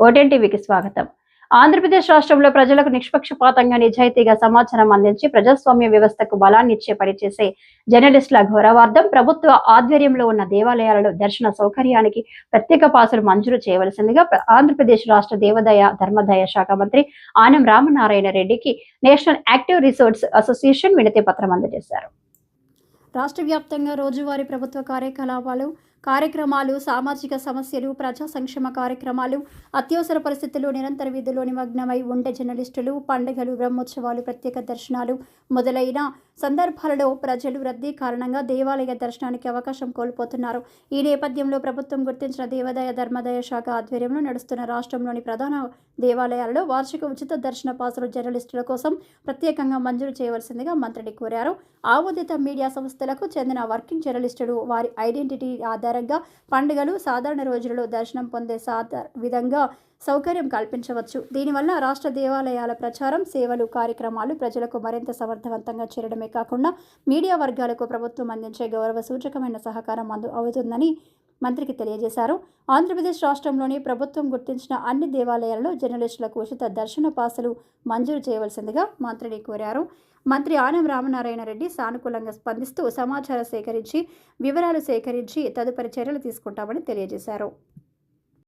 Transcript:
ఓటెన్ టీవీకి స్వాగతం. ఆంధ్రప్రదేశ్ రాష్ట్రంలో ప్రజలకు నిష్పక్షపాతంగా నిజాయితీగా సమాచారం అందించి ప్రజాస్వామ్య వ్యవస్థకు బలాన్ని ఇచ్చే పనిచేసే జర్నలిస్టుల గౌరవార్థం ప్రభుత్వ ఆధ్వర్యంలో ఉన్న దేవాలయాలలో దర్శన సౌకర్యానికి ప్రత్యేక పాసులు మంజూరు చేయవలసిందిగా ఆంధ్రప్రదేశ్ రాష్ట్ర దేవాదాయ ధర్మదాయ శాఖ మంత్రి ఆనం రామనారాయణ రెడ్డికి నేషనల్ యాక్టివ్ రిసోర్ట్స్ అసోసియేషన్ వినతి పత్రం అందజేశారు. రాష్ట్ర వ్యాప్తంగా రోజువారీ ప్రభుత్వ కార్యకలాపాలు కార్యక్రమాలు సామాజిక సమస్యలు ప్రజా సంక్షేమ కార్యక్రమాలు అత్యవసర పరిస్థితుల్లో నిరంతర విధుల్లో నిమగ్నమై ఉండే జర్నలిస్టులు పండుగలు బ్రహ్మోత్సవాలు ప్రత్యేక దర్శనాలు మొదలైన సందర్భాలలో ప్రజలు రద్దీ కారణంగా దేవాలయ దర్శనానికి అవకాశం కోల్పోతున్నారు. ఈ నేపథ్యంలో ప్రభుత్వం గుర్తించిన దేవాదాయ ధర్మాదాయ శాఖ ఆధ్వర్యంలో నడుస్తున్న రాష్ట్రంలోని ప్రధాన దేవాలయాలలో వార్షిక ఉచిత దర్శన పాసులు జర్నలిస్టుల కోసం ప్రత్యేకంగా మంజూరు చేయవలసిందిగా మంత్రిని కోరారు. ఆమోదిత మీడియా సంస్థలకు చెందిన వర్కింగ్ జర్నలిస్టులు వారి ఐడెంటిటీ ఆధారంగా పండుగలు సాధారణ రోజులలో దర్శనం పొందే సాధార విధంగా సౌకర్యం కల్పించవచ్చు. దీనివల్ల రాష్ట్ర దేవాలయాల ప్రచారం సేవలు కార్యక్రమాలు ప్రజలకు మరింత సమర్థవంతంగా చేరడమే కాకుండా మీడియా వర్గాలకు ప్రభుత్వం అందించే గౌరవ సూచకమైన సహకారం అందు అవుతుందని మంత్రికి తెలియజేశారు. ఆంధ్రప్రదేశ్ రాష్ట్రంలోని ప్రభుత్వం గుర్తించిన అన్ని దేవాలయాలలో జర్నలిస్టులకు ఉచిత దర్శన పాసులు మంజూరు చేయవలసిందిగా మంత్రిని కోరారు. మంత్రి ఆనం రామనారాయణ రెడ్డి సానుకూలంగా స్పందిస్తూ సమాచారం సేకరించి వివరాలు సేకరించి తదుపరి చర్యలు తీసుకుంటామని తెలియజేశారు.